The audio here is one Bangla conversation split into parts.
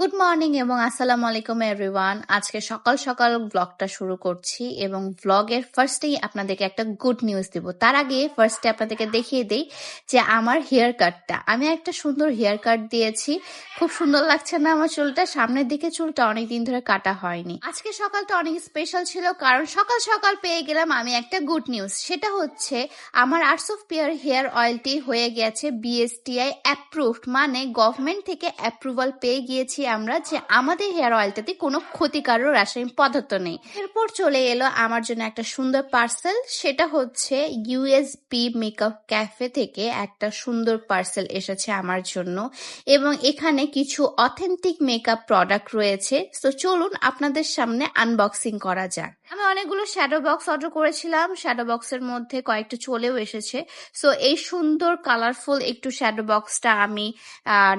গুড মর্নিং এবং আসসালামু আলাইকুম এভরিওয়ান আজকে সকাল সকাল ব্লগটা শুরু করছি, এবং ব্লগের ফার্স্টেই আপনাদেরকে একটা গুড নিউজ দিব। তার আগে ফার্স্টে আপনাদেরকে দেখিয়ে দিই যে আমার হেয়ার কাটটা আমি একটা সুন্দর হেয়ার কাট দিয়েছি। খুব সুন্দর লাগছে না আমার চুলটা। সামনের দিকে চুলটা অনেক দিন ধরে কাটা হয়নি। আজকে সকালটা অনেক স্পেশাল ছিল, কারণ সকাল সকাল পেয়ে গেলাম আমি একটা গুড নিউজ সেটা হচ্ছে, আমার আর্টস অফ পিয়ার হেয়ার অয়েলটি হয়ে গেছে বিএসটিআই অ্যাপ্রুভড মানে গভর্নমেন্ট থেকে অ্যাপ্রুভাল পেয়ে গিয়েছি আমরা যে আমাদের হেয়ার অয়েলটাতে কোনো ক্ষতিকারক রাসায়নিক পদার্থ নেই। এরপর চলে এলো আমার জন্য একটা সুন্দর পার্সেল সেটা হচ্ছে ইউএসপি মেকআপ ক্যাফে থেকে একটা সুন্দর পার্সেল এসেছে আমার জন্য। এবং এখানে কিছু অথেন্টিক মেকআপ প্রোডাক্ট রয়েছে। তো চলুন আপনাদের সামনে আনবক্সিং করা যাক। আমি অনেকগুলো শ্যাডো বক্স অর্ডার করেছিলাম। শ্যাডো বক্সের মধ্যে কয়েকটা চলেও এসেছে। সো এই সুন্দর কালারফুল একটু শ্যাডো বক্সটা আমি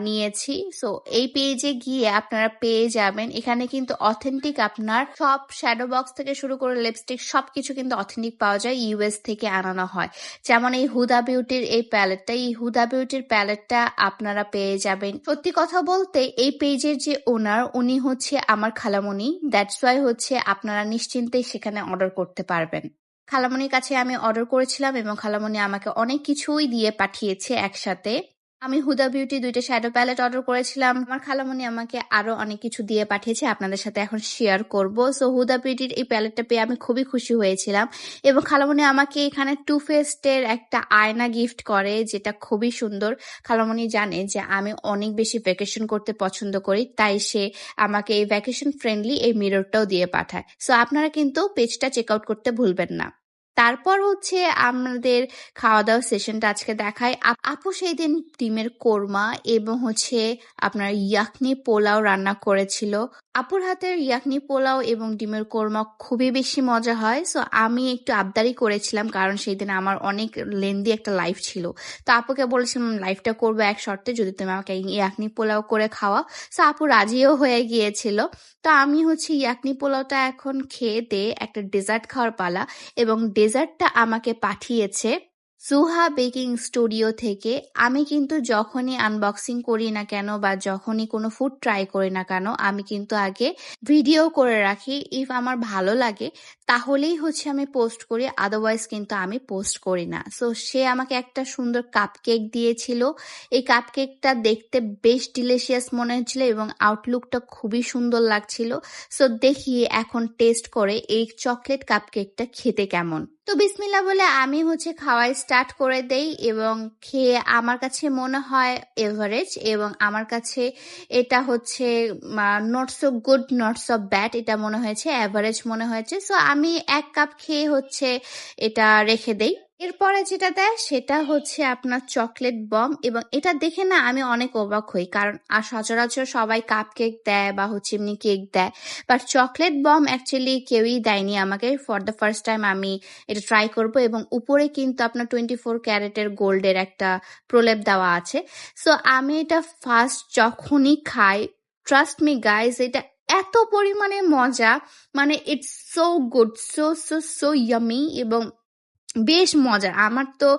নিয়েছি। সো এই পেজে গিয়ে আপনারা পেয়ে যাবেন। এখানে কিন্তু অথেন্টিক আপনার সব শ্যাডো বক্স থেকে শুরু করে লিপস্টিক সবকিছু কিন্তু অথেন্টিক পাওয়া যায় ইউএস থেকে আনানো হয়। যেমন এই হুদা বিউটির এই প্যালেটটা এই হুদা বিউটির প্যালেটটা আপনারা পেয়ে যাবেন। সত্যি কথা বলতে, এই পেজের যে ওনার উনি হচ্ছে আমার খালামণি দ্যাটস ওয়াই হচ্ছে আপনারা নিশ্চিন্তে সেখানে অর্ডার করতে পারবেন। খালামণির কাছে আমি অর্ডার করেছিলাম এবং খালামণি আমাকে অনেক কিছুই দিয়ে পাঠিয়েছে একসাথে। আমি হুদা বিউটি দুইটা শ্যাডো প্যালেট অর্ডার করেছিলাম। আমার খালামণি আমাকে আরও অনেক কিছু দিয়ে পাঠিয়েছে, আপনাদের সাথে এখন শেয়ার করব। সো হুদা বিউটির এই প্যালেটটা পেয়ে আমি খুবই খুশি হয়েছিলাম। এবং খালামণি আমাকে এখানে টু ফেস্টের একটা আয়না গিফট করে, যেটা খুবই সুন্দর। খালামণি জানে যে আমি অনেক বেশি ভ্যাকেশন করতে পছন্দ করি, তাই সে আমাকে এই ভ্যাকেশন ফ্রেন্ডলি এই মিররটাও দিয়ে পাঠায়। সো আপনারা কিন্তু পেজটা চেক আউট করতে ভুলবেন না। তারপর হচ্ছে আমাদের খাওয়া দাওয়া সেশনটা আজকে দেখায় আপ- সেই দিন ডিমের কোরমা এবং হচ্ছে আপনার ইয়াকনি পোলাও রান্না করেছিল। আপুর হাতের ইয়াকনি পোলাও এবং ডিমের কোরমা খুবই বেশি মজা হয়। সো আমি একটু আবদারি করেছিলাম, কারণ সেই দিন আমার অনেক লেন্দি একটা লাইফ ছিল। তো আপুকে বলেছিলাম লাইফটা করব এক শর্তে, যদি তুমি আমাকে ইয়াকনি পোলাও করে খাওয়া সো আপু রাজিও হয়ে গিয়েছিল। তো আমি হচ্ছে ইয়াকনি পোলাওটা এখন খেয়ে দিয়ে একটা ডেজার্ট খাওয়ার পালা এবং ডেজার্টটা আমাকে পাঠিয়েছে। সুহা বেকিং স্টুডিও থেকে আমি কিন্তু যখনই আনবক্সিং করি না কেন বা যখনই কোনো ফুড ট্রাই করি না কেন, আমি কিন্তু আগে ভিডিও করে রাখি। ইফ আমার ভালো লাগে, তাহলেই হচ্ছে আমি পোস্ট করি আদারওয়াইজ কিন্তু আমি পোস্ট করি না। সো সে আমাকে একটা সুন্দর কাপ কেক দিয়েছিল। এই কাপ কেকটা দেখতে বেশ ডিলিশিয়াস মনে হচ্ছিল এবং আউটলুকটা খুবই সুন্দর লাগছিল। সো দেখি এখন টেস্ট করে এই চকলেট কাপ কেকটা খেতে কেমন। তো বিসমিল্লা বলে আমি হচ্ছে খাওয়াই স্টার্ট করে দেই এবং খেয়ে আমার কাছে মনে হয় এভারেজ এবং আমার কাছে এটা হচ্ছে not so good not so bad এটা মনে হয়েছে অ্যাভারেজ মনে হয়েছে। সো আমি এক কাপ খেয়ে হচ্ছে এটা রেখে দেই। এরপরে যেটা দেয় সেটা হচ্ছে আপনার চকলেট বম এবং এটা দেখে না আমি অনেক অবাক হই। কারণ আর সচরাচর সবাই কাপ কেক দেয় বা হচ্ছে এমনি কেক দেয়। বাট চকলেট বম অ্যাকচুয়ালি কেউই দেয়নি আমাকে। ফর দ্য ফার্স্ট টাইম আমি এটা ট্রাই করব এবং উপরে কিন্তু আপনার টোয়েন্টি ফোর ক্যারেটের গোল্ডের একটা প্রলেপ দেওয়া আছে। সো আমি এটা ফার্স্ট যখনই খাই ট্রাস্ট মি গাইজ এটা এত পরিমাণে মজা। মানে it's so good so so so yummy এবং বেশ মজার। আমার তো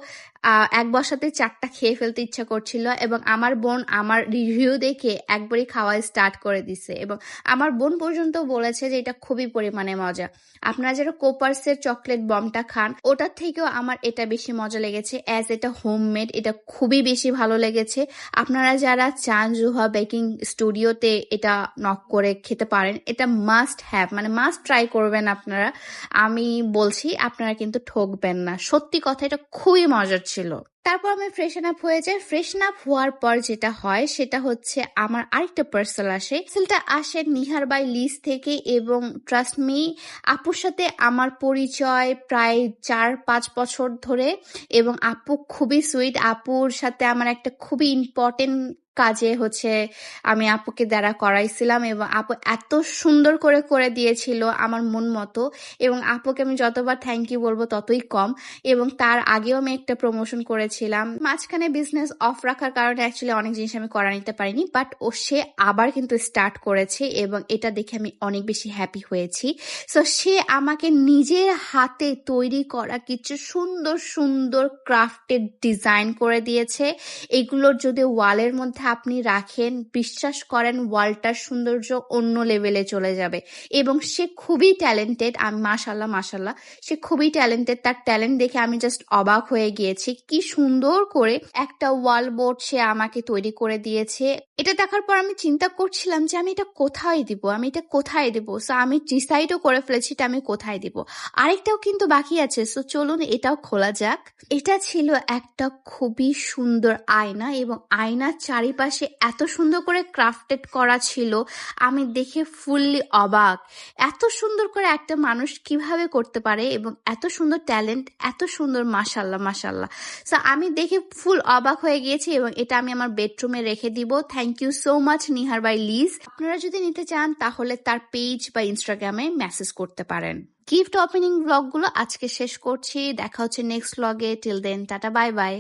এক বসাতে চারটা খেয়ে ফেলতে ইচ্ছা করছিল এবং আমার বোন আমার রিভিউ দেখে একবারই খাওয়া স্টার্ট করে দিছে এবং আমার বোন পর্যন্ত বলেছে যে এটা খুবই পরিমাণে মজা। আপনারা যারা কোপার্সের চকলেট বমটা খান, ওটার থেকেও আমার এটা বেশি মজা লেগেছে। অ্যাজ এটা হোমমেড এটা খুবই বেশি ভালো লেগেছে। আপনারা যারা চান জুহা বেকিং স্টুডিওতে এটা নক করে খেতে পারেন, এটা মাস্ট হ্যাভ মানে মাস্ট ট্রাই করবেন আপনারা। আমি বলছি, আপনারা কিন্তু ঠকবেন না। সত্যি কথা, এটা খুবই মজার ছিল। তারপর আমি ফ্রেশন আপ হয়ে যাই। ফ্রেশন আপ হওয়ার পর যেটা হয়, সেটা হচ্ছে আমার আরেকটা পার্সেল আসে। পার্সেলটা আসে নিহার বাই লিজ থেকে এবং ট্রাস্ট মি আপুর সাথে আমার পরিচয় প্রায় চার পাঁচ বছর ধরে এবং আপু খুবই সুইট আপুর সাথে আমার একটা খুবই ইম্পর্টেন্ট কাজে হচ্ছে আমি আপুকে দ্বারা করাইছিলাম এবং আপু এত সুন্দর করে করে দিয়েছিল আমার মন মতো এবং আপুকে আমি যতবার থ্যাংক ইউ বলব ততই কম এবং তার আগেও আমি একটা প্রমোশন করেছিলাম। মাঝখানে বিজনেস অফ রাখার কারণে অ্যাকচুয়ালি অনেক জিনিস আমি করা নিতে পারিনি বাট ও সে আবার কিন্তু স্টার্ট করেছে এবং এটা দেখে আমি অনেক বেশি হ্যাপি হয়েছি। সো সে আমাকে নিজের হাতে তৈরি করা কিছু সুন্দর সুন্দর ক্রাফটেড ডিজাইন করে দিয়েছে। এগুলোর যদি ওয়ালের মধ্যে আপনি রাখেন, বিশ্বাস করেন ওয়ালটার সৌন্দর্য অন্য লেভেলে চলে যাবে। এবং সে খুবই ট্যালেন্টেড আমি মাশাল্লাহ মাশাল্লাহ সে খুবই ট্যালেন্টেড তার ট্যালেন্ট দেখে আমি জাস্ট অবাক হয়ে গিয়েছি। কি সুন্দর করে একটা ওয়াল বোর্ড সে আমাকে তৈরি করে দিয়েছে। এটা দেখার পর আমি চিন্তা করছিলাম যে আমি এটা কোথায় দিব? আমি এটা কোথায় দিব? সো আমি ডিসাইডও করে ফেলেছি এটা আমি কোথায় দিব? আরেকটাও কিন্তু বাকি আছে। সো চলুন এটাও খোলা যাক। এটা ছিল একটা খুবই সুন্দর আয়না এবং আয়নার চারিপাশে এত সুন্দর করে ক্রাফটেড করা ছিল, আমি দেখে ফুললি অবাক। এত সুন্দর করে একটা মানুষ কীভাবে করতে পারে এবং এত সুন্দর ট্যালেন্ট এত সুন্দর মাসাল্লাহ মাসাল্লাহ সো আমি দেখে ফুল অবাক হয়ে গিয়েছি এবং এটা আমি আমার বেডরুমে রেখে দিব। Thank you so much Nihar by Liz. আপনারা যদি নিতে চান, তাহলে তার পেজ বা ইনস্টাগ্রামে মেসেজ করতে পারেন। গিফট ওপেনিং ব্লগগুলো আজকে শেষ করছি। দেখা হচ্ছে নেক্সট ব্লগে till then tata bye bye